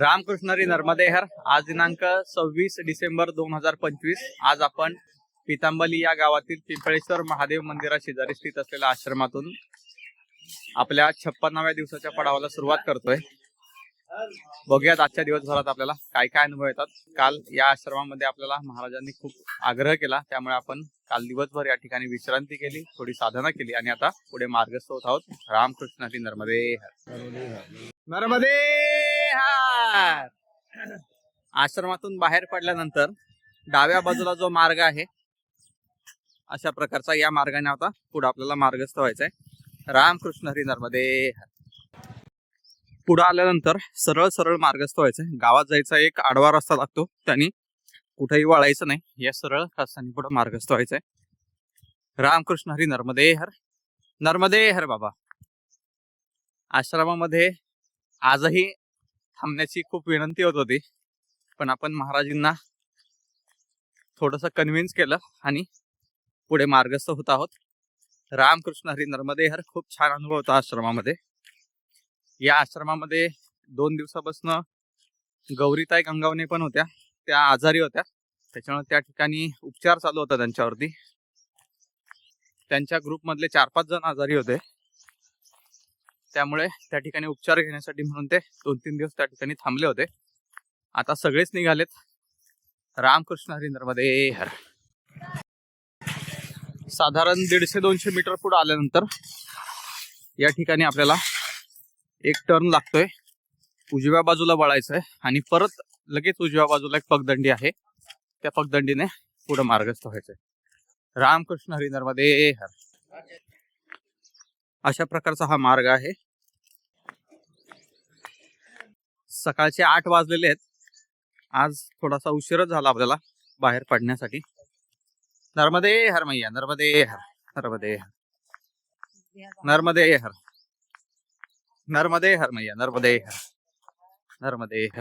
रामकृष्णरी नर्मदेहर. आज दिनांक सव्वीस डिसेंबर दोन हजार पंचवीस. आज आपण पितांबली या गावातील पिंपळेश्वर महादेव मंदिरा शेजारी स्थित असलेल्या आश्रमातून आपल्या छप्पन्नाव्या दिवसाच्या पडावाला सुरुवात करतोय. बघूयात आजच्या दिवसभरात आपल्याला काय काय अनुभव येतात. काल या आश्रमामध्ये आपल्याला महाराजांनी खूप आग्रह केला. त्यामुळे आपण काल दिवसभर या ठिकाणी विश्रांती केली थोडी साधना केली आणि आता पुढे मार्गस्थ होत आहोत. रामकृष्ण हरी नर्मदे नर्मदे आश्रमातून बाहेर पडल्यानंतर डाव्या बाजूला जो मार्ग आहे अशा प्रकारचा या मार्गाने आता पुढे आपल्याला मार्गस्थ व्हायचा आहे रामकृष्ण हरी नर्मदे हर. पुढे आल्यानंतर सरळ सरळ मार्गस्थ व्हायचं आहे गावात जायचा एक आडवा रस्ता लागतो. त्यांनी कुठेही वळायचं नाही. या सरळ रस्त्याने पुढे मार्गस्थ व्हायचं आहे रामकृष्ण हरी नर्मदे हर! नर्मदे हर बाबा! आश्रमामध्ये आजही थांबण्याची खूप विनंती होत होती. पण आपण महाराजींना थोडस कन्व्हिन्स केलं आणि पुढे मार्गस्थ होत आहोत. रामकृष्ण हरी नर्मदे हर खूप छान अनुभव होता आश्रमामध्ये. या आश्रमामध्ये दोन दिवसापासून गौरीताई गंगावणे पण होत्या. त्या आजारी होत्या. त्याच्यामुळे त्या ठिकाणी उपचार चालू होता त्यांच्यावरती. त्यांच्या ग्रुपमधले चार पाच जण आजारी होते. त्यामुळे त्या ठिकाणी उपचार घेण्यासाठी म्हणून ते दोन तीन दिवस त्या ठिकाणी थांबले होते. आता सगळेच निघालेत. रामकृष्ण हरिंद्रमध्ये हर साधारण दीडशे दोनशे मीटर पुढे आल्यानंतर या ठिकाणी आपल्याला एक टर्न लागतोय. उजव्या बाजूला वळायचं आहे आणि परत लगेच उजव्या बाजूला एक पगदंडी आहे. त्या पगदंडीने पुढे मार्गस्थ व्हायचंय. रामकृष्ण हरिंदरमध्ये हर अशा प्रकारचा हा मार्ग आहे. सकाळचे आठ वाजलेले आहेत. आज थोडासा उशीरच झाला आपल्याला बाहेर पडण्यासाठी. नर्मदे हर मैया नर्मदे हर नर्मदे हर. नर्मदे हर. नर्मदे हर मैया नर्मदे हर. नर्मदे हर.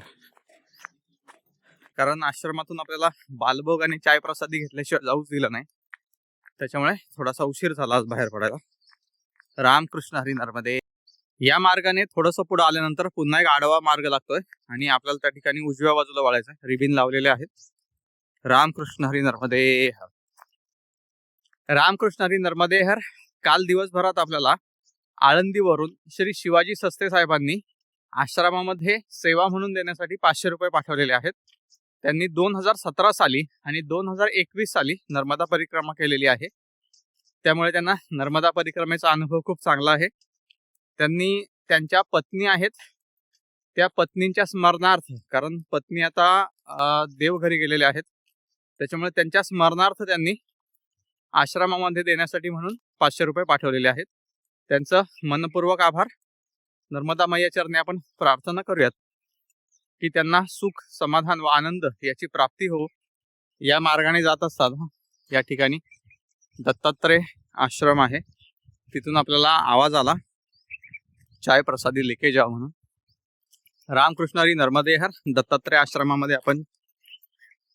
कारण आश्रमातून आपल्याला बालभोग आणि चाय प्रसादी घेतल्याशिवाय जाऊच दिलं नाही. त्याच्यामुळे थोडासा उशीर झाला आज बाहेर पडायला. रामकृष्ण हरी नर्मदे या मार्गाने थोडंसं पुढे आल्यानंतर पुन्हा एक आडवा मार्ग लागतोय आणि आपल्याला त्या ठिकाणी उजव्या बाजूला वळायचं आहे रिबिन लावलेले आहेत. रामकृष्ण हरी नर्मदे रामकृष्ण हरी नर्मदे हर काल दिवसभरात आपल्याला आळंदीवरून श्री शिवाजी सस्ते साहेबांनी आश्रमामध्ये सेवा म्हणून देण्यासाठी पाचशे रुपये पाठवलेले आहेत. त्यांनी दोन हजार सतरा साली आणि दोन हजार एकवीस साली नर्मदा परिक्रमा केलेली आहे. त्यामुळे त्यांना नर्मदा परिक्रमेचा अनुभव खूप चांगला आहे. त्यांनी त्यांच्या पत्नी आहेत. त्या पत्नींच्या स्मरणार्थ कारण पत्नी आता देवघरी गेलेल्या आहेत. त्याच्यामुळे त्यांच्या स्मरणार्थ त्यांनी आश्रमामध्ये देण्यासाठी म्हणून पाचशे रुपये पाठवलेले आहेत. त्यांचं मनपूर्वक आभार. नर्मदा मैयाचरणी आपण प्रार्थना करूयात की त्यांना सुख समाधान व आनंद याची प्राप्ती हो. या मार्गाने जात असतात या ठिकाणी. दत्तात्रय आश्रम आहे. तिथून आपल्याला आवाज आला. चाय प्रसादी लेके जा म्हणून. रामकृष्णारी नर्मदेहर दत्तात्रय आश्रमामध्ये आपण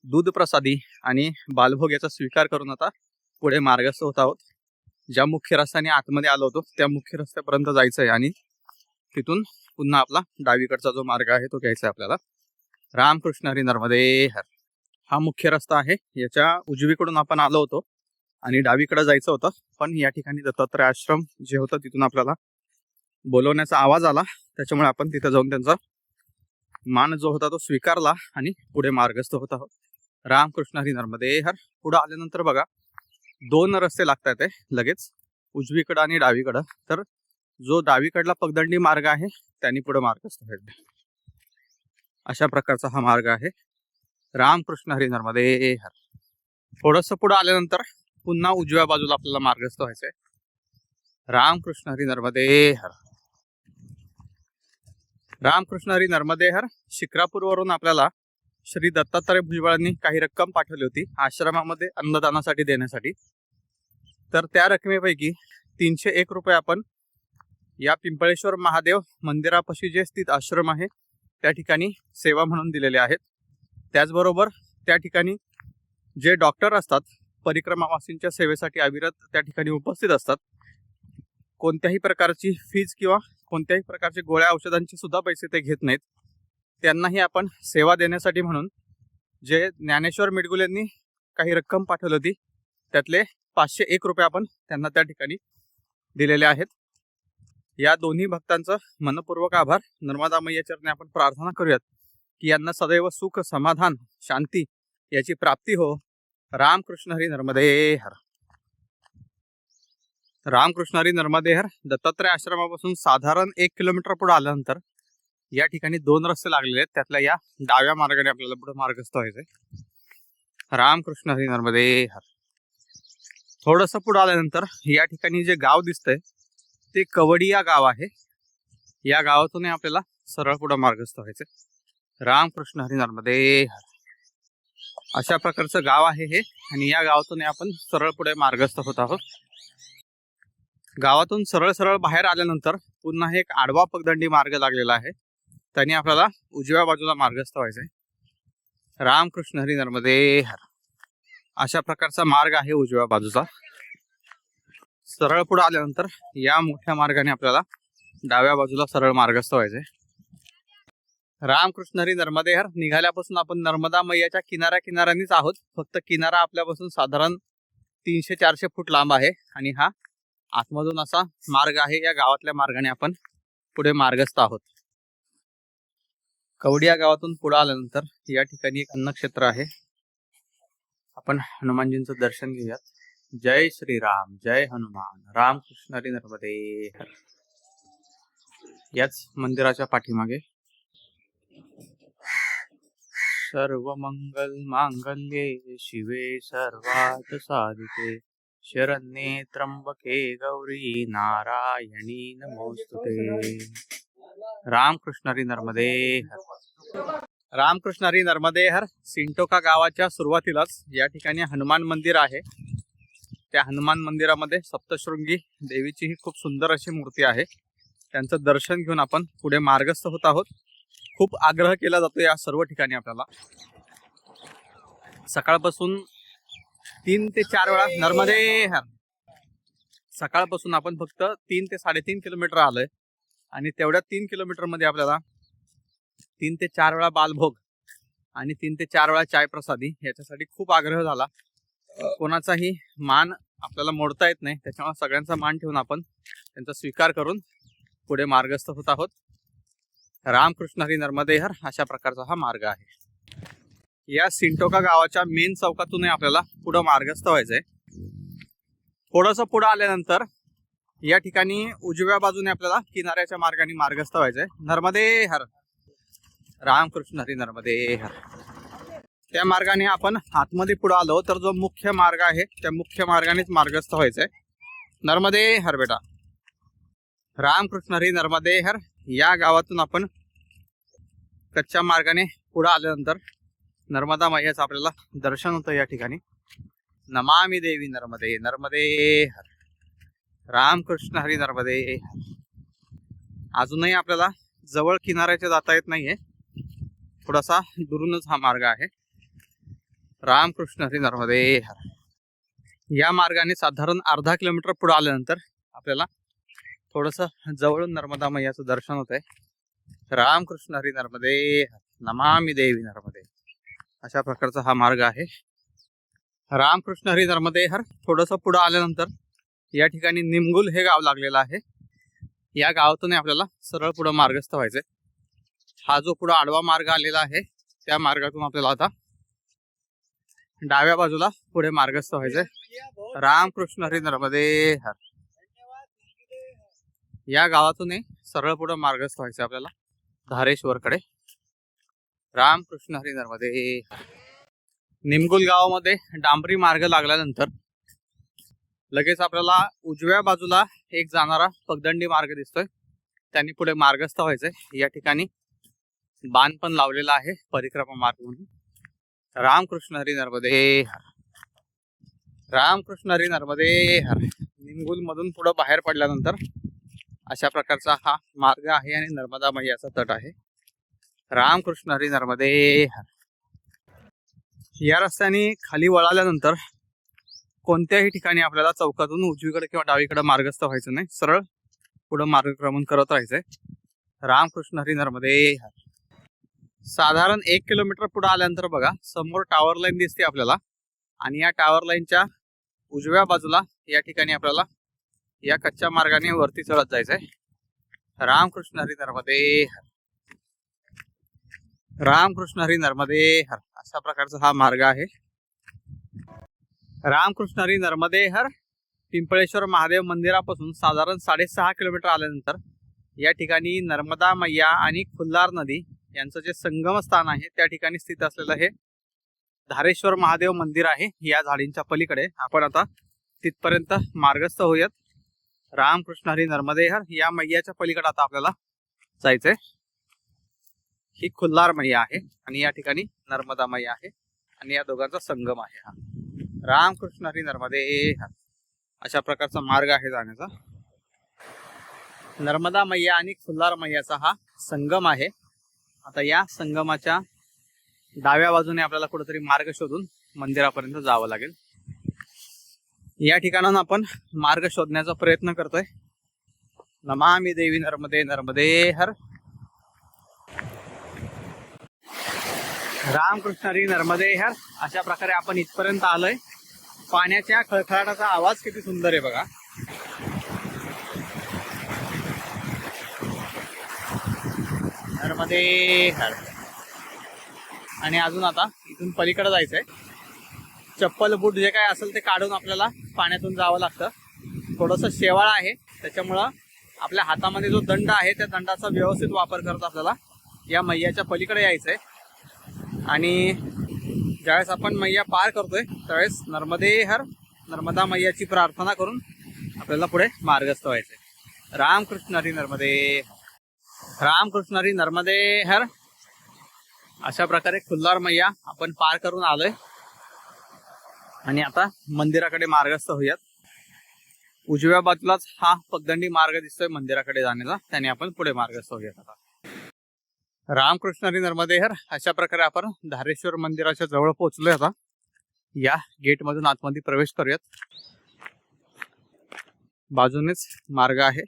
दूध प्रसादी आणि बालभोग याचा स्वीकार करून आता पुढे मार्गस्थ होत आहोत. ज्या मुख्य रस्त्याने आतमध्ये आलो होतो त्या मुख्य रस्त्यापर्यंत जायचं आहे आणि तिथून पुन्हा आपला डावीकडचा जो मार्ग आहे तो घ्यायचा आहे आपल्याला. रामकृष्ण हरी नर्मदे हर हा मुख्य रस्ता आहे. याच्या उजवीकडून आपण आलो होतो. आणि डावीकडे जायचं होतं पण या ठिकाणी दत्तात्रय आश्रम जे होतं तिथून आपल्याला बोलवण्याचा आवाज आला. त्याच्यामुळे आपण तिथं जाऊन त्यांचा मान जो होता तो स्वीकारला आणि पुढे मार्गस्थ होत आहोत. रामकृष्ण हरी नर्मदे हर पुढे आल्यानंतर बघा दोन रस्ते लागतात ते लगेच उजवीकडं आणि डावीकडं. तर जो डावीकडला पगदंडी मार्ग आहे त्यांनी पुढे मार्गस्थ व्हायचं. अशा प्रकारचा हा मार्ग आहे. रामकृष्ण हरी नर्मदे हर. थोडस पुढे आल्यानंतर पुन्हा उजव्या बाजूला आपल्याला मार्गस्थ व्हायचंय. रामकृष्ण हरी नर्मदे हर. रामकृष्ण हरी नर्मदे हर. शिक्रापूर वरून आपल्याला श्री दत्तात्रय भुजबळांनी काही रक्कम पाठवली होती आश्रमामध्ये अन्नदानासाठी देण्यासाठी. तर त्या रकमेपैकी तीनशे एक रुपये आपण या पिंपळेश्वर महादेव मंदिरापाशी जे स्थित आश्रम आहे त्या ठिकाणी सेवा म्हणून दिलेले आहेत. त्याचबरोबर त्या ठिकाणी जे डॉक्टर असतात परिक्रमावासींच्या सेवेसाठी अविरत त्या ठिकाणी उपस्थित असतात. कोणत्याही प्रकारची फीज किंवा कोणत्याही प्रकारचे गोळ्या औषधांचे सुद्धा पैसे ते घेत नाहीत. त्यांनाही आपण सेवा देण्यासाठी म्हणून जे ज्ञानेश्वर मिडगुलेंनी काही रक्कम पाठवली होती त्यातले पाचशे एक रुपये आपण त्यांना त्या ठिकाणी दिलेले आहेत. या दोन्ही भक्तांचं मनपूर्वक आभार. नर्मदा मैयाचरणी आपण प्रार्थना करूयात की यांना सदैव सुख समाधान शांती याची प्राप्ती हो. रामकृष्ण हरी नर्मदे हर रामकृष्ण हरी नर्मदे हर दत्तात्रय आश्रमापासून साधारण एक किलोमीटर पुढे आल्यानंतर या ठिकाणी दोन रस्ते लागलेले आहेत. त्यातल्या या डाव्या मार्गाने आपल्याला पुढे मार्गस्थ व्हायचंय रामकृष्ण हरी नर्मदे हर थोडस पुढे आल्यानंतर या ठिकाणी जे गाव दिसतंय ते कवडिया गाव आहे. या गावातून आपल्याला सरळ पुढे मार्गस्थ व्हायचंय रामकृष्ण हरी नर्मदे हर अशा प्रकारचं गाव आहे हे. आणि या गावातून आपण सरळ पुढे मार्गस्थ होत आहोत. गावातून सरळ सरळ बाहेर आल्यानंतर पुन्हा एक आडवा पगदंडी मार्ग लागलेला आहे. त्याने आपल्याला उजव्या बाजूला मार्गस्थ व्हायचंय. रामकृष्ण हरी नर्मदे हर. अशा प्रकारचा मार्ग आहे उजव्या बाजूचा. सरळ पुढे आल्यानंतर या मोठ्या मार्गाने आपल्याला डाव्या बाजूला सरळ मार्गस्थ व्हायचंय. रामकृष्ण हरी नर्मदेहर. निघाल्यापासून आपण नर्मदा मैयाच्या किनाऱ्या किनाऱ्यानीच आहोत. फक्त किनारा आपल्यापासून साधारण तीनशे चारशे फूट लांब आहे. आणि हा आतमधून असा मार्ग आहे. या गावातल्या मार्गाने आपण पुढे मार्गस्थ आहोत. कवडिया गावातून पुढे आल्यानंतर या ठिकाणी एक अन्नक्षेत्र आहे. आपण हनुमानजींचं दर्शन घेऊयात. जय श्रीराम जय हनुमान रामकृष्ण हरी नर्मदे याच मंदिराच्या पाठीमागे सर्व मंगल मांगल्ये शिवे सर्वात साधिते शरण्ये त्र्यंबके गौरी नारायणी नमोस्तुते। रामकृष्ण हरी नर्मदे हर। रामकृष्ण हरी नर्मदे हर सिंटोका गावाच्या सुरुवातीलाच या ठिकाणी हनुमान मंदिर आहे. त्या हनुमान मंदिरामध्ये सप्तशृंगी देवीची ही खूप सुंदर अशी मूर्ती आहे. त्यांचं दर्शन घेऊन आपण पुढे मार्गस्थ होत आहोत. खूप आग्रह केला जातो या सर्व ठिकाणी आपल्याला. सकाळपासून तीन ते चार वेळा नर्मदे सकाळपासून आपण फक्त तीन ते साडेतीन किलोमीटर आलोय. आणि तेवढ्या तीन किलोमीटरमध्ये आपल्याला तीन ते चार वेळा बालभोग आणि तीन ते चार वेळा चाय प्रसादी याच्यासाठी खूप आग्रह झाला. कोणाचाही मान आपल्याला मोडता येत नाही. त्याच्यामुळे सगळ्यांचा मान ठेवून आपण त्यांचा स्वीकार करून पुढे मार्गस्थ होत आहोत. रामकृष्ण हरी नर्मदे हर अशा प्रकारचा हा मार्ग आहे. या सिंटोका गावाच्या मेन चौकातूनही आपल्याला पुढं मार्गस्थ व्हायचंय. थोडंसं पुढं आल्यानंतर या ठिकाणी उजव्या बाजूने आपल्याला किनाऱ्याच्या मार्गाने मार्गस्थ व्हायचंय. नर्मदे हर रामकृष्ण हरी नर्मदे हर त्या मार्गाने आपण आतमध्ये पुढे आलो तर जो मुख्य मार्ग आहे त्या मुख्य मार्गानेच मार्गस्थ व्हायचंय. नर्मदे हर बेटा. रामकृष्ण हरी नर्मदे हर या गावातून आपण कच्च्या मार्गाने पुढे आल्यानंतर नर्मदा मैयाचं आपल्याला दर्शन होतं या ठिकाणी. नमामि देवी नर्मदे नर्मदे हर. रामकृष्ण हरी नर्मदे. हर अजूनही आपल्याला जवळ किनाऱ्याच्या जाता येत नाहीये. थोडासा दुरूनच हा मार्ग आहे. रामकृष्ण हरी नर्मदे हर. या मार्गाने साधारण अर्धा किलोमीटर पुढे आल्यानंतर आपल्याला थोडस जवळून नर्मदा मैयाचं दर्शन होत आहे रामकृष्ण हरी नर्मदे नमामि देवी नर्मदे. अशा प्रकारचा हा मार्ग आहे. रामकृष्ण हरी नर्मदे हर थोडस पुढं आल्यानंतर या ठिकाणी निमगुल हे गाव लागलेलं आहे. या गावातून आपल्याला सरळ पुढं मार्गस्थ व्हायचंय. हा जो पुढं आडवा मार्ग आलेला आहे त्या मार्गातून आपल्याला आता डाव्या बाजूला पुढे मार्गस्थ व्हायचंय. रामकृष्ण हरी नर्मदे हर. या गावातून सरळ पुढे मार्गस्थ व्हायचं आपल्याला. धारेश्वरकडे. रामकृष्ण हरी नर्मदे निमगुल गावामध्ये डांबरी मार्ग लागल्यानंतर लगेच आपल्याला उजव्या बाजूला एक जाणारा पगदंडी मार्ग दिसतोय. त्यांनी पुढे मार्गस्थ व्हायचंय. या ठिकाणी बाण पण लावलेला आहे परिक्रमा मार्ग म्हणून. रामकृष्ण हरी नर्मदे रामकृष्ण हरी नर्मदे हर निमगुल मधून पुढे बाहेर पडल्यानंतर अशा प्रकारचा हा मार्ग आहे आणि नर्मदा मैयाचा तट आहे. रामकृष्ण हरी. नर्मदे या रस्त्याने खाली वळाल्यानंतर कोणत्याही ठिकाणी आपल्याला चौकातून उजवीकडे किंवा डावीकडे मार्गस्थ व्हायचं नाही. सरळ पुढं मार्गक्रमण करत राहायचंय. रामकृष्ण हरी. नर्मदे साधारण एक किलोमीटर पुढे आल्यानंतर बघा समोर टावर लाईन दिसते आपल्याला. आणि या टावर लाईनच्या उजव्या बाजूला या ठिकाणी आपल्याला या कच्च्या मार्गाने वरती चढत जायचंय. रामकृष्ण हरी नर्मदे हर. रामकृष्ण हरी नर्मदे हर. अशा प्रकारचा हा मार्ग आहे. रामकृष्ण हरी नर्मदे हर. पिंपळेश्वर महादेव मंदिरापासून साधारण साडेसहा किलोमीटर आल्यानंतर या ठिकाणी नर्मदा मैया आणि खुल्लार नदी यांचं जे संगम स्थान आहे त्या ठिकाणी स्थित असलेलं हे धारेश्वर महादेव मंदिर आहे या झाडींच्या पलीकडे. आपण आता तिथपर्यंत मार्गस्थ होऊयात. रामकृष्ण हरी नर्मदे हर या मैयाच्या पलीकडे आता आपल्याला जायचंय. ही खुल्लार मैया आहे आणि या ठिकाणी नर्मदा मैया आहे आणि या दोघांचा संगम आहे हा. रामकृष्ण हरी नर्मदे हर अशा प्रकारचा मार्ग आहे जाण्याचा. नर्मदा मैया आणि खुल्लार मैयाचा हा संगम आहे. आता या संगमाच्या डाव्या बाजूने आपल्याला कुठेतरी मार्ग शोधून मंदिरापर्यंत जावं लागेल. या ठिकाणाहून आपण मार्ग शोधण्याचा प्रयत्न करतोय. नमामी देवी नर्मदे नर्मदे हर. रामकृष्ण हरी नर्मदे हर. अशा प्रकारे आपण इथपर्यंत आलोय. पाण्याच्या खळखळाटाचा आवाज किती सुंदर आहे बघा. नर्मदे हर. आणि अजून आता इथून पलीकडे जायचंय. चप्पल बूट जे काय असेल ते काढून आपल्याला पाण्यातून जावं लागतं. थोडंसं शेवाळ आहे. त्याच्यामुळं आपल्या हातामध्ये जो दंड आहे त्या दंडाचा व्यवस्थित वापर करत आपल्याला या मैयाच्या पलीकडे यायचं आहे आणि ज्यावेळेस आपण मैया पार करतोय त्यावेळेस नर्मदे हर नर्मदा मैयाची प्रार्थना करून आपल्याला पुढे मार्गस्थ व्हायचंय. रामकृष्ण हरी नर्मदे. रामकृष्ण हरी नर्मदे हर अशा प्रकारे खुल्लार मैया आपण पार करून आलोय. आणि आता मंदिराकडे मार्गस्थ होऊयात. उजव्या बाजूलाच हा पगदंडी मार्ग दिसतोय मंदिराकडे जाण्याचा. त्याने आपण पुढे मार्गस्थ होऊयात आता. रामकृष्ण हरी नर्मदेहर अशा प्रकारे आपण धारेश्वर मंदिराच्या जवळ पोहोचलोय आता. या गेट मधून आतमध्ये प्रवेश करूयात. बाजूनेच मार्ग आहे.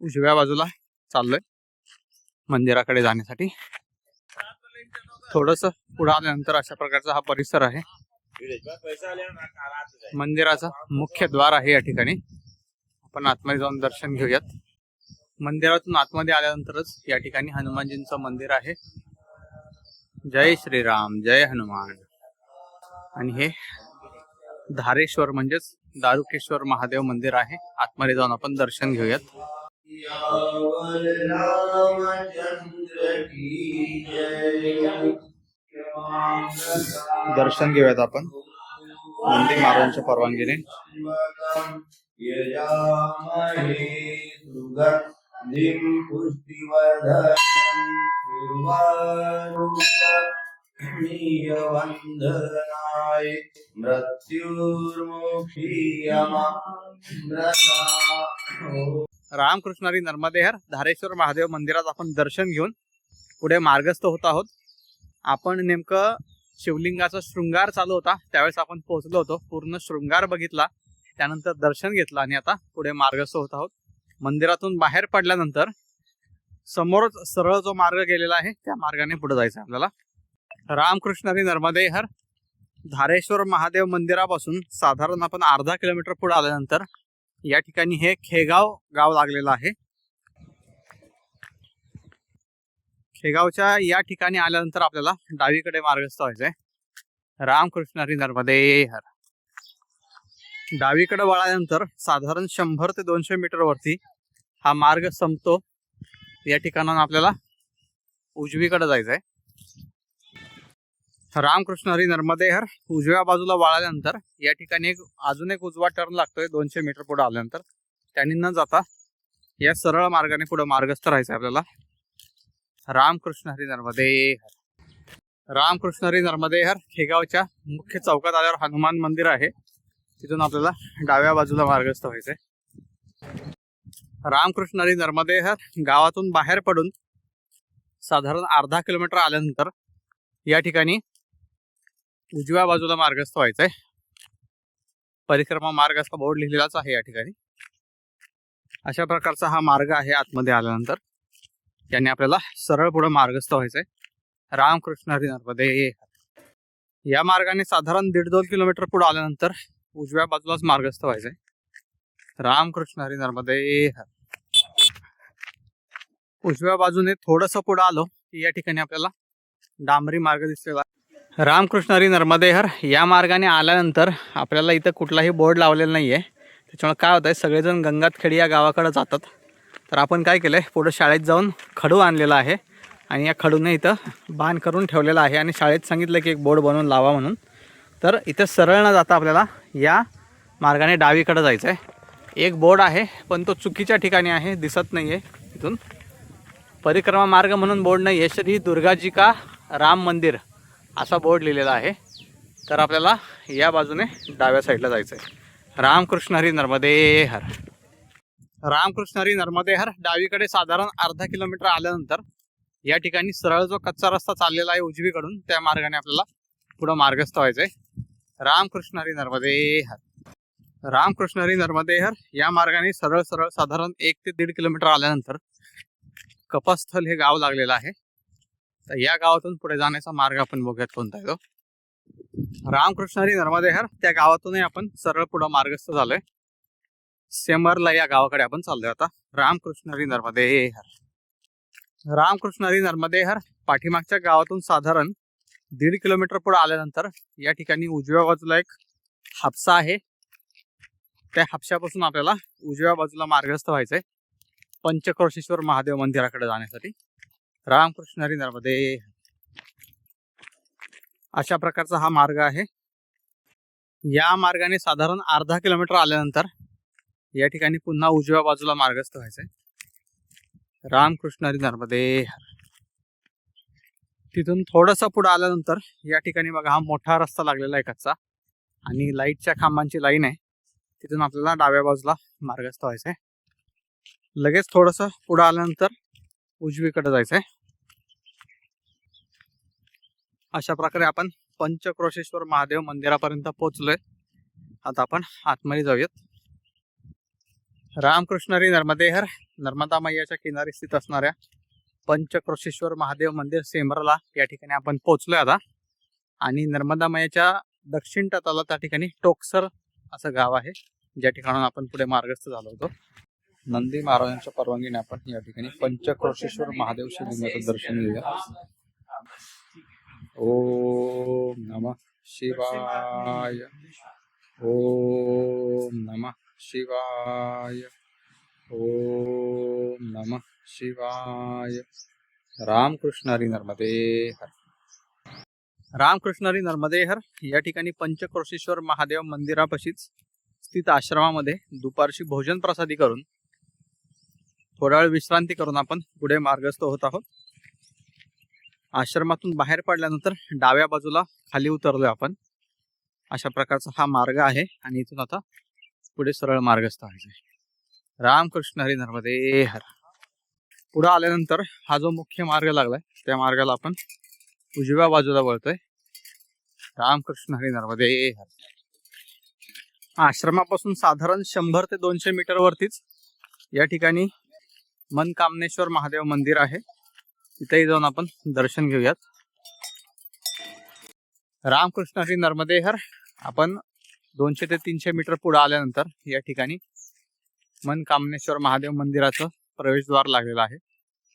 उजव्या बाजूला चाललोय मंदिराकडे जाण्यासाठी. थोडस पुढे आल्यानंतर अशा प्रकारचा हा परिसर आहे. मंदिराचा मुख्य द्वार आहे या ठिकाणी. आपण आतमध्ये जाऊन दर्शन घेऊयात. मंदिरातून आतमध्ये आल्यानंतरच या ठिकाणी हनुमानजींचं मंदिर आहे. जय श्रीराम जय हनुमान. आणि हे धारेश्वर म्हणजेच दारुकेश्वर महादेव मंदिर आहे. आतमध्ये जाऊन आपण दर्शन घेऊयात. रामचंद्र की जय. दर्शन घेऊयात आपण. नंदी महाराजांच्या परवानगीने. वंदनाय रामकृष्णारी नर्मदेहर धारेश्वर महादेव मंदिरात आपण दर्शन घेऊन पुढे मार्गस्थ होत आहोत. आपण नेमकं शिवलिंगाचा शृंगार चालू होता त्यावेळेस आपण पोहोचलो होतो पूर्ण शृंगार बघितला त्यानंतर दर्शन घेतलं आणि आता पुढे मार्गस्थ होत आहोत. मंदिरातून बाहेर पडल्यानंतर समोरच सरळ जो मार्ग गेलेला आहे त्या मार्गाने पुढे जायचं आपल्याला. रामकृष्ण नर्मदे नर्मदेहर धारेश्वर महादेव मंदिरापासून साधारण आपण अर्धा किलोमीटर पुढे आल्यानंतर या ठिकाणी हे खेगाव गाव लागलेलं आहे. शेगावच्या या ठिकाणी आल्यानंतर आपल्याला डावीकडे मार्गस्थ व्हायचंय. रामकृष्ण हरी नर्मदे हर. डावीकडे वळाल्यानंतर साधारण शंभर ते दोनशे मीटर वरती हा मार्ग संपतो. या ठिकाणाहून आपल्याला उजवीकडे जायचंय. रामकृष्ण हरी नर्मदे हर. उजव्या बाजूला वळाल्यानंतर या ठिकाणी एक अजून एक उजवा टर्न लागतोय दोनशे मीटर पुढे आल्यानंतर. त्यांनी न जाता या सरळ मार्गाने पुढे मार्गस्थ राहायचं आहे आपल्याला. रामकृष्ण हरी नर्मदे रामकृष्ण हरी नर्मदे हर खेगावच्या मुख्य चौकात आल्यावर हनुमान मंदिर आहे. तिथून आपल्याला डाव्या बाजूला मार्गस्थ व्हायचंय. रामकृष्ण हरी नर्मदे हर गावातून बाहेर पडून साधारण अर्धा किलोमीटर आल्यानंतर या ठिकाणी उजव्या बाजूला मार्गस्थ व्हायचंय. परिक्रमा मार्ग असा बोर्ड लिहिलेलाच आहे या ठिकाणी. अशा प्रकारचा हा मार्ग आहे आतमध्ये आल्यानंतर. यांनी आपल्याला सरळ पुढे मार्गस्थ व्हायचंय. रामकृष्ण हरी नर्मदे या मार्गाने साधारण दीड दोन किलोमीटर पुढे आल्यानंतर उजव्या बाजूलाच मार्गस्थ व्हायचंय. रामकृष्ण हरी नर्मदे हर. उजव्या बाजूने थोडस पुढे आलो की या ठिकाणी आपल्याला डांबरी मार्ग दिसलेला. रामकृष्ण हरी नर्मदे हर. या मार्गाने आल्यानंतर आपल्याला इथं कुठलाही बोर्ड लावलेला नाहीये. त्याच्यामुळे काय होतंय सगळेजण गंगातखेडी या गावाकडे जातात. तर आपण काय केलं आहे पुढं शाळेत जाऊन खडू आणलेला आहे आणि या खडूने इथं बाण करून ठेवलेला आहे आणि शाळेत सांगितलं की एक बोर्ड बनवून लावा म्हणून. तर इथं सरळ न जाता आपल्याला या मार्गाने डावीकडं जायचं आहे एक बोर्ड आहे पण तो चुकीच्या ठिकाणी आहे दिसत नाही आहे इथून. परिक्रमा मार्ग म्हणून बोर्ड नाही आहे श्री दुर्गाजी का राम मंदिर असा बोर्ड लिहिलेला आहे. तर आपल्याला या बाजूने डाव्या साईडला जायचं आहे रामकृष्ण हरी नर्मदे हर. रामकृष्णरी नर्मदेहर डावीकडे साधारण अर्धा किलोमीटर आल्यानंतर या ठिकाणी सरळ जो कच्चा रस्ता चाललेला आहे उजवीकडून त्या मार्गाने आपल्याला पुढं मार्गस्थ व्हायचंय. आहे रामकृष्णरी नर्मदेहर रामकृष्णरी नर्मदेहर या मार्गाने सरळ सरळ साधारण एक ते दीड किलोमीटर आल्यानंतर कपास्थल हे गाव लागलेलं आहे. तर या गावातून पुढे जाण्याचा मार्ग आपण बघूयात कोणता येतो रामकृष्णरी नर्मदेहर त्या गावातूनही आपण सरळ पुढं मार्गस्थ झालोय. सेमरला या गावाकडे आपण चाललोय आता. रामकृष्ण हरी नर्मदे हर. रामकृष्ण हरी नर्मदे हर पाठीमागच्या गावातून साधारण दीड किलोमीटर पुढे आल्यानंतर या ठिकाणी उजव्या बाजूला एक हापसा आहे. त्या हापशापासून आपल्याला उजव्या बाजूला मार्गस्थ व्हायचंय. पंचक्रोशेश्वर महादेव मंदिराकडे जाण्यासाठी. रामकृष्ण हरी. नर्मदे अशा प्रकारचा हा मार्ग आहे. या मार्गाने साधारण अर्धा किलोमीटर आल्यानंतर या ठिकाणी पुन्हा उजव्या बाजूला मार्गस्थ व्हायचंय. रामकृष्ण हरी. नर्मदे तिथून थोडंसं पुढे आल्यानंतर या ठिकाणी बघा हा मोठा रस्ता लागलेला आहे कच्चा. आणि लाईटच्या खांबांची लाईन आहे. तिथून आपल्याला डाव्या बाजूला मार्गस्थ व्हायचंय. लगेच थोडस पुढे आल्यानंतर उजवीकडे जायचंय. अशा प्रकारे आपण पंचक्रोशेश्वर महादेव मंदिरापर्यंत पोहोचलोय. आता आपण आतमध्ये जाऊयात. रामकृष्णरी नर्मदेहर नर्मदा मैयाच्या किनारी स्थित असणाऱ्या पंचक्रोशेश्वर महादेव मंदिर सेमरला या ठिकाणी आपण पोहोचलोय आता. आणि नर्मदा मैयाच्या दक्षिण तटाला त्या ठिकाणी टोकसर असं गाव आहे ज्या ठिकाणून आपण पुढे मार्गस्थ झालो होतो. नंदी महाराजांच्या परवानगीने आपण या ठिकाणी पंचक्रोशेश्वर महादेव शिवलिंगाचं दर्शन घेऊया. ओम नमः शिवाय. ओम नमः शिवाय। ओम नमः शिवाय। रामकृष्ण हरी नर्मदे हर। रामकृष्ण हरी नर्मदे हर या ठिकाणी पंचक्रोशेश्वर महादेव मंदिरापाशीच स्थित आश्रमामध्ये दुपारची भोजन प्रसादी करून थोडा वेळ विश्रांती करून आपण पुढे मार्गस्थ होत आहोत. आश्रमातून बाहेर पडल्यानंतर डाव्या बाजूला खाली उतरलोय आपण. अशा प्रकारचा हा मार्ग आहे आणि इथून आता पुढे सरळ मार्गस्थ व्हायचे रामकृष्ण हरी नर्मदे हर. पुढे आल्यानंतर हा जो मुख्य मार्ग लागलाय त्या मार्गाला आपण उजव्या बाजूला वळतोय. रामकृष्ण हरी नर्मदे हर. आश्रमापासून साधारण शंभर ते दोनशे मीटर वरतीच या ठिकाणी मनकामनेश्वर महादेव मंदिर आहे. तिथेही जाऊन आपण दर्शन घेऊयात. रामकृष्ण हरी नर्मदे हर. आपण दोनशे ते तीनशे मीटर पुढे आल्यानंतर या ठिकाणी मनकामनेश्वर महादेव मंदिराचं प्रवेशद्वार लागलेलं आहे.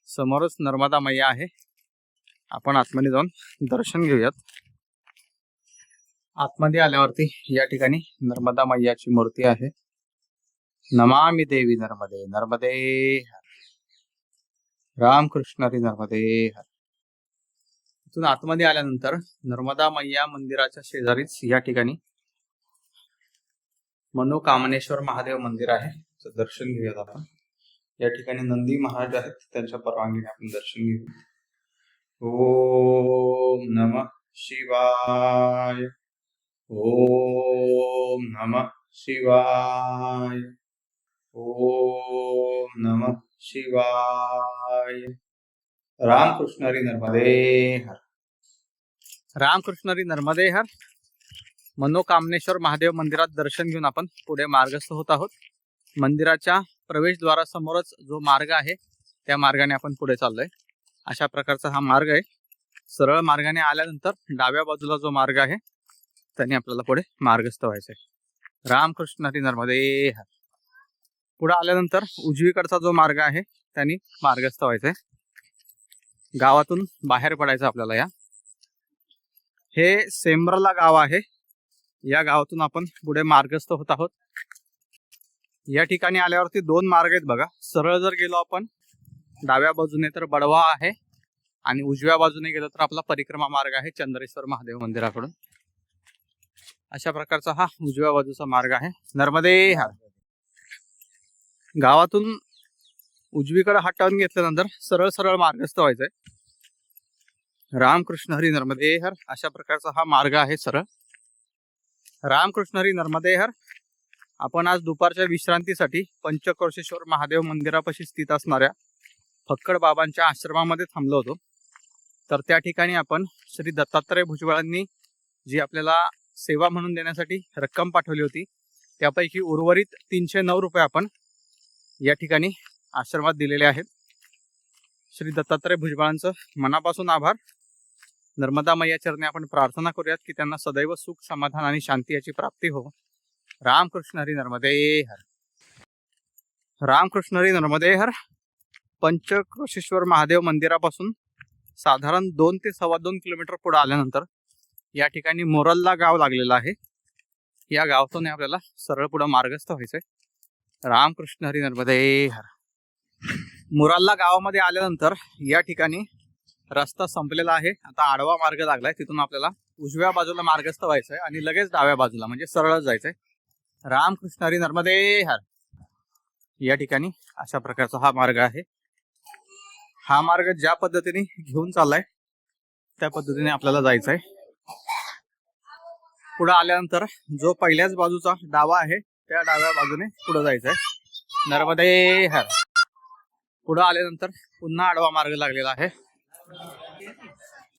समोरच नर्मदा मैया आहे. आपण आतमध्ये जाऊन दर्शन घेऊयात. आतमध्ये आल्यावरती या ठिकाणी नर्मदा मैयाची मूर्ती आहे. नमामि देवी नर्मदे नर्मदे हर. रामकृष्ण हरी नर्मदे हर. इथून आतमध्ये आल्यानंतर नर्मदा मैया मंदिराच्या शेजारीच या ठिकाणी मनोकामनेश्वर महादेव मंदिर आहे. दर्शन घेऊयात आपण. या ठिकाणी नंदी महाराज आहेत. त्यांच्या परवानगीने आपण दर्शन घेऊ. ओम नम शिवाय. ओम नम शिवाय. ओम नम शिवाय. रामकृष्णरी नर्मदे हर. रामकृष्णरी नर्मदे हर. मनोकामनेश्वर महादेव मंदिरात दर्शन घेऊन आपण पुढे मार्गस्थ होत आहोत. मंदिराच्या प्रवेशद्वारासमोरच जो मार्ग आहे त्या मार्गाने आपण पुढे चाललोय. अशा प्रकारचा हा मार्ग आहे. सरळ मार्गाने आल्यानंतर डाव्या बाजूला जो मार्ग आहे त्याने आपल्याला पुढे मार्गस्थ व्हायचा आहे रामकृष्ण हरी नर्मदे हर. पुढे आल्यानंतर उजवीकडचा जो मार्ग आहे त्यांनी मार्गस्थ व्हायचंय. गावातून बाहेर पडायचं आपल्याला या. हे सेमरला गाव आहे. या गावातून आपण पुढे मार्गस्थ होत आहोत. या ठिकाणी आल्यावरती दोन मार्ग आहेत बघा. सरळ जर गेलो आपण डाव्या बाजूने तर बडवा आहे आणि उजव्या बाजूने गेलो तर आपला परिक्रमा मार्ग आहे चंद्रेश्वर महादेव मंदिराकडून. अशा प्रकारचा हा उजव्या बाजूचा मार्ग आहे. नर्मदे हा गावातून उजवीकडे हा टाळून घेतल्यानंतर सरळ सरळ मार्गस्थ व्हायचंय. रामकृष्ण हरी नर्मदे हर अशा प्रकारचा हा मार्ग आहे सरळ. रामकृष्ण हरी नर्मदे हर. आपण आज दुपारच्या विश्रांतीसाठी पंचक्रोशेश्वर महादेव मंदिरापाशी स्थित असणाऱ्या फक्कड बाबांच्या आश्रमामध्ये थांबलो होतो. तर त्या ठिकाणी आपण श्री दत्तात्रय भुजबळांनी जी आपल्याला सेवा म्हणून देण्यासाठी रक्कम पाठवली होती त्यापैकी उर्वरित तीनशे नऊ रुपये आपण या ठिकाणी आश्रमात दिलेले आहेत. श्री दत्तात्रय भुजबळांचं मनापासून आभार. नर्मदा मैया चरणी आपण प्रार्थना करूयात की त्यांना सदैव सुख समाधान आणि शांती याची प्राप्ती हो. रामकृष्ण हरी नर्मदे हर. रामकृष्ण हरी नर्मदे हर. पंचक्रोशेश्वर महादेव मंदिरापासून साधारण दोन ते सव्वा दोन किलोमीटर पुढे आल्यानंतर या ठिकाणी मोरल्ला गाव लागलेलं आहे. या गावातून आपल्याला सरळ पुढे मार्गस्थ व्हायचंय. रामकृष्ण हरी नर्मदे हर. मुराल्ला गावामध्ये आल्यानंतर या ठिकाणी रस्ता संपलेला आहे. आता आडवा मार्ग लागलाय. तिथून आपल्याला उजव्या बाजूला मार्गस्थ व्हायचंय आणि लगेच डाव्या बाजूला म्हणजे सरळच जायचंय. रामकृष्ण हरी नर्मदे हर. या ठिकाणी अशा प्रकारचा हा मार्ग आहे. हा मार्ग ज्या पद्धतीने घेऊन चाललाय त्या पद्धतीने आपल्याला जायचंय. पुढे आल्यानंतर जो पहिल्याच बाजूचा डावा आहे त्या डाव्या बाजूने पुढे जायचंय. नर्मदे हर. पुढे आल्यानंतर पुन्हा आडवा मार्ग लागलेला आहे.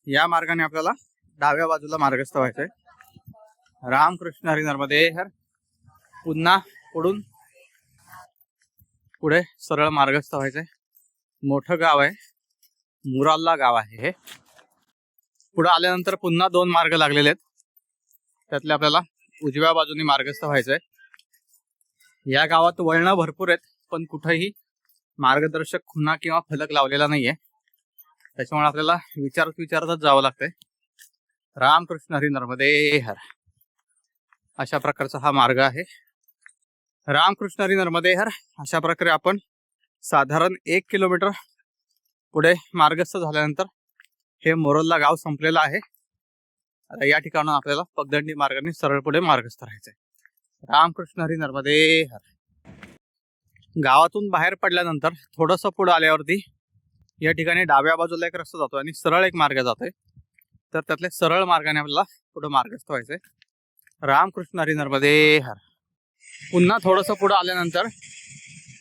या मार्गाने आपल्याला डाव्या बाजूला मार्गस्थ व्हायचंय. रामकृष्ण हरी नर्मदे हर पुन्हा पुढून पुढे सरळ मार्गस्थ व्हायचंय. मोठं गाव आहे. मुराल्ला गाव आहे हे. पुढे आल्यानंतर पुन्हा दोन मार्ग लागलेले आहेत. त्यातले आपल्याला उजव्या बाजूने मार्गस्थ व्हायचंय. या गावात वळणं भरपूर आहेत पण कुठेही मार्गदर्शक खुणा किंवा फलक लावलेला नाहीये. त्याच्यामुळे आपल्याला विचारत विचारतच जावं लागतंय. रामकृष्ण हरी नर्मदे हर. अशा प्रकारचा हा मार्ग आहे. रामकृष्ण हरी नर्मदे हर. अशा प्रकारे आपण साधारण एक किलोमीटर पुढे मार्गस्थ झाल्यानंतर हे मोरल्ला गाव संपलेलं आहे. आता या ठिकाणून आपल्याला पगदंडी मार्गाने सरळ पुढे मार्गस्थ राहायचंय. रामकृष्ण हरी नर्मदे हर. गावातून बाहेर पडल्यानंतर थोडस पुढे आल्यावरती या ठिकाणी डाव्या बाजूला एक रस्ता जातो आणि सरळ एक मार्ग जातोय. तर त्यातल्या सरळ मार्गाने आपल्याला पुढे मार्गस्थ व्हायचंय. रामकृष्ण हरी नर्मदे हर. पुन्हा थोडस पुढे आल्यानंतर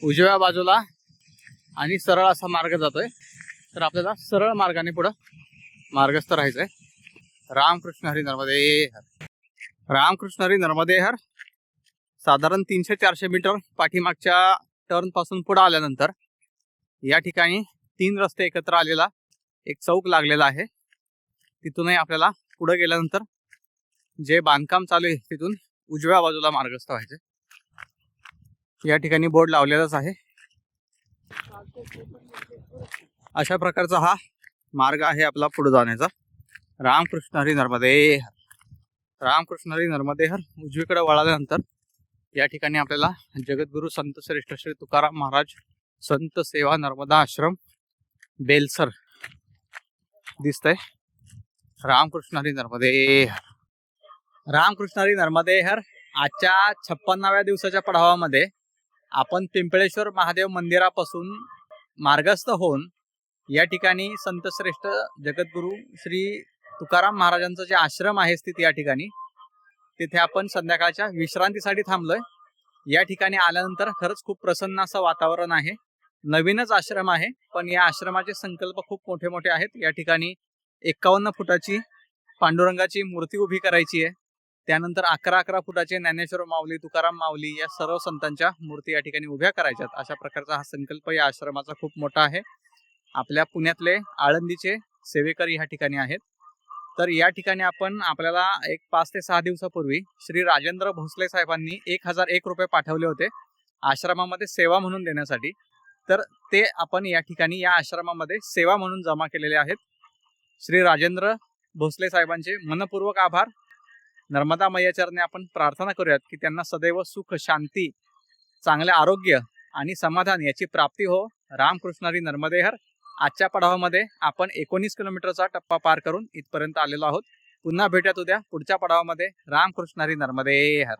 उजव्या बाजूला आणि सरळ असा मार्ग जातोय. तर आपल्याला सरळ मार्गाने पुढं मार्गस्थ राहायचंय. रामकृष्ण हरी नर्मदे हर. रामकृष्ण हरी नर्मदे हर. साधारण तीनशे चारशे मीटर पाठीमागच्या टर्नपासून पुढे आल्यानंतर या ठिकाणी तीन रस्ते एकत्र आलेला एक चौक लागलेला आहे. तिथूनही आपल्याला पुढे गेल्यानंतर जे बांधकाम चालू आहे तिथून उजव्या बाजूला मार्गस्थ व्हायचे. या ठिकाणी बोर्ड लावलेलाच आहे. अशा प्रकारचा हा मार्ग आहे आपला पुढे जाण्याचा. रामकृष्ण हरी. नर्मदेहर रामकृष्ण हरी. नर्मदेहर उजवीकडे वळाल्यानंतर या ठिकाणी आपल्याला जगद्गुरु संत श्रेष्ठ श्री तुकाराम महाराज संत सेवा नर्मदा आश्रम बेलसर. दिसतंय. रामकृष्ण हरी नर्मदे रामकृष्णारी रामकृष्ण हरी नर्मदे हर आजच्या छप्पन्नाव्या दिवसाच्या पडावामध्ये आपण पिंपळेश्वर महादेव मंदिरापासून मार्गस्थ होऊन या ठिकाणी संतश्रेष्ठ जगद्गुरु श्री तुकाराम महाराजांचं जे आश्रम आहे स्थित या ठिकाणी तिथे आपण संध्याकाळच्या विश्रांतीसाठी थांबलोय. या ठिकाणी आल्यानंतर खरंच खूप प्रसन्न असं वातावरण आहे. नवीनच आश्रम आहे पण या आश्रमाचे संकल्प खूप मोठे मोठे आहेत. या ठिकाणी एक्कावन्न फुटाची पांडुरंगाची मूर्ती उभी करायची आहे. त्यानंतर अकरा अकरा फुटाचे ज्ञानेश्वर माऊली तुकाराम माऊली या सर्व संतांच्या मूर्ती या ठिकाणी उभ्या करायच्यात. अशा प्रकारचा हा संकल्प या आश्रमाचा खूप मोठा आहे. आपल्या पुण्यातले आळंदीचे सेवेकरी ह्या ठिकाणी आहेत. तर या ठिकाणी आपण आपल्याला एक पाच ते सहा दिवसापूर्वी श्री राजेंद्र भोसले साहेबांनी एक हजार एक रुपये पाठवले होते आश्रमामध्ये सेवा म्हणून देण्यासाठी. तर ते आपण या ठिकाणी या आश्रमामध्ये सेवा म्हणून जमा केलेले आहेत. श्री राजेंद्र भोसले साहेबांचे मनपूर्वक आभार. नर्मदा मैयाचरणे आपण प्रार्थना करूयात की त्यांना सदैव सुख शांती चांगले आरोग्य आणि समाधान याची प्राप्ती हो. रामकृष्णारी नर्मदेहर आजच्या पडावामध्ये आपण एकोणीस किलोमीटरचा टप्पा पार करून इथपर्यंत आलेलो आहोत. पुन्हा भेटत उद्या पुढच्या पडावामध्ये. रामकृष्णारी नर्मदेहर.